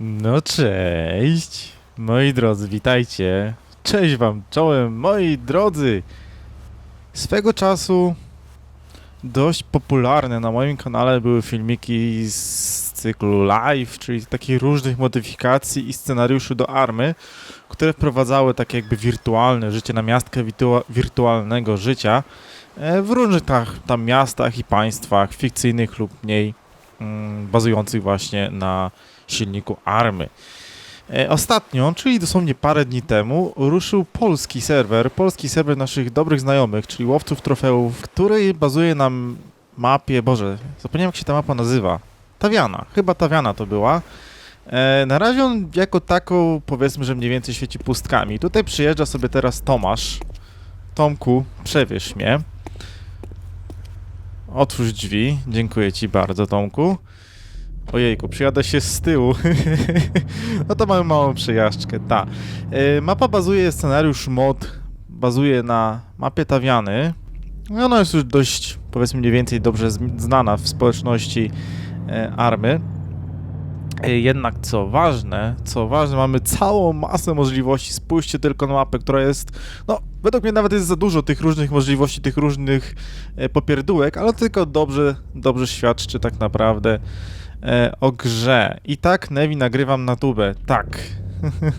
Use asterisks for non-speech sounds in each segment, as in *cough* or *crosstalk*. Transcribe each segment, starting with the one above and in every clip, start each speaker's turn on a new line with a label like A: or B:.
A: No cześć, moi drodzy, witajcie. Cześć wam, czołem, moi drodzy. Swego czasu dość popularne na moim kanale były filmiki z cyklu live, czyli takich różnych modyfikacji i scenariuszy do army, które wprowadzały takie jakby wirtualne życie, namiastkę wirtua- wirtualnego życia e, w różnych tak, tam miastach i państwach, fikcyjnych lub mniej, bazujących właśnie na silniku army. E, Ostatnio, czyli dosłownie parę dni temu, ruszył polski serwer, polski serwer naszych dobrych znajomych, czyli łowców trofeów, który bazuje na mapie, boże, zapomniałem jak się ta mapa nazywa. Tawiana, chyba Tawiana to była. E, na razie on jako taką, powiedzmy, że mniej więcej świeci pustkami. Tutaj przyjeżdża sobie teraz Tomasz. Tomku, przewieź mnie. Otwórz drzwi. Dziękuję ci bardzo, Tomku. Ojejku, przyjadę się z tyłu. *laughs* no to mamy małą przejażdżkę, ta. E, mapa bazuje, scenariusz mod bazuje na mapie Tawiany. Ona jest już dość, powiedzmy mniej więcej dobrze znana w społeczności e, army. E, Jednak co ważne, co ważne, mamy całą masę możliwości. Spójrzcie tylko na mapę, która jest, no, według mnie nawet jest za dużo tych różnych możliwości, tych różnych e, popierdółek, ale tylko dobrze, dobrze świadczy tak naprawdę e, o grze. I tak, Nevi, nagrywam na tubę. Tak.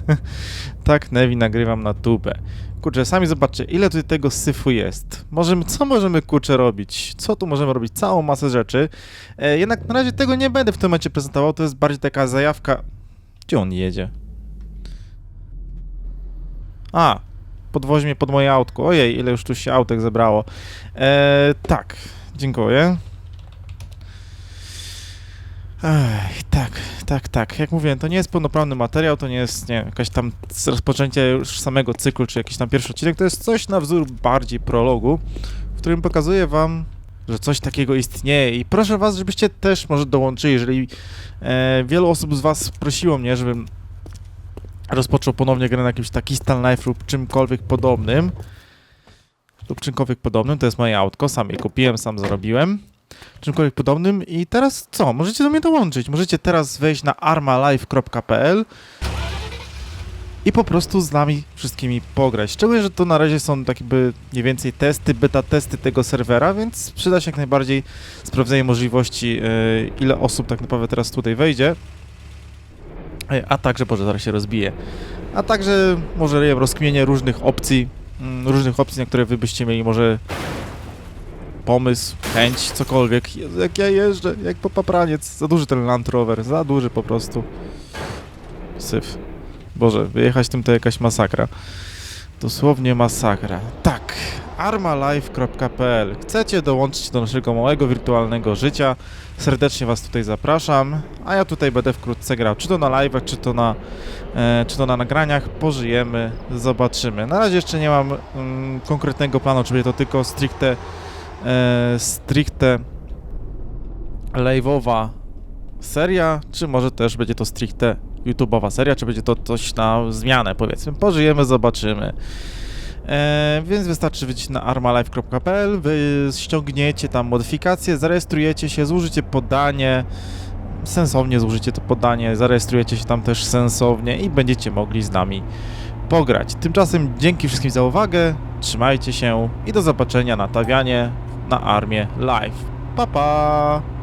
A: *laughs* tak, Nevi, nagrywam na tubę. Kurczę, sami zobaczcie, ile tutaj tego syfu jest. Możemy, co możemy, kurczę, robić? Co tu możemy robić? Całą masę rzeczy. E, jednak na razie tego nie będę w tym momencie prezentował, to jest bardziej taka zajawka... Gdzie on jedzie? A, podwozi mnie pod moje autko. Ojej, ile już tu się autek zebrało. E, tak, dziękuję. Ech, tak, tak, tak. Jak mówiłem, to nie jest pełnoprawny materiał, to nie jest nie, jakaś tam rozpoczęcie już samego cyklu, czy jakiś tam pierwszy odcinek. To jest coś na wzór bardziej prologu, w którym pokazuję wam, że coś takiego istnieje. I proszę was, żebyście też może dołączyli, jeżeli e, wielu osób z was prosiło mnie, żebym rozpoczął ponownie grę na jakimś taki Stan Life lub czymkolwiek podobnym. Lub czymkolwiek podobnym, to jest moje autko, sam je kupiłem, sam zarobiłem czymkolwiek podobnym i teraz co? Możecie do mnie dołączyć. Możecie teraz wejść na armalive.pl i po prostu z nami wszystkimi pograć. Szczególnie, że to na razie są tak jakby mniej więcej testy, beta testy tego serwera, więc przyda się jak najbardziej sprawdzenie możliwości, yy, ile osób tak naprawdę teraz tutaj wejdzie. Yy, A także, Boże, zaraz się rozbije. A także może rozkmienie różnych opcji, mm, różnych opcji, na które wy byście mieli może pomysł, chęć, cokolwiek. Jezu, jak ja jeżdżę, jak po papraniec. Za duży ten Land Rover, za duży po prostu. Syf. Boże, wyjechać tym to jakaś masakra. Dosłownie masakra. Tak, armalife.pl. Chcecie dołączyć do naszego małego wirtualnego życia? Serdecznie Was tutaj zapraszam, a ja tutaj będę wkrótce grał, czy to na live'ach, czy to na, e, czy to na nagraniach. Pożyjemy, zobaczymy. Na razie jeszcze nie mam mm, konkretnego planu, czy będzie to tylko stricte e, stricte live'owa seria, czy może też będzie to stricte YouTube'owa seria, czy będzie to coś na zmianę, powiedzmy. Pożyjemy, zobaczymy. E, więc wystarczy wejść na armalife.pl, wy ściągniecie tam modyfikacje, zarejestrujecie się, złożycie podanie, sensownie złożycie to podanie, zarejestrujecie się tam też sensownie i będziecie mogli z nami pograć. Tymczasem dzięki wszystkim za uwagę, trzymajcie się i do zobaczenia na Tawianie na Armię Live. Pa pa!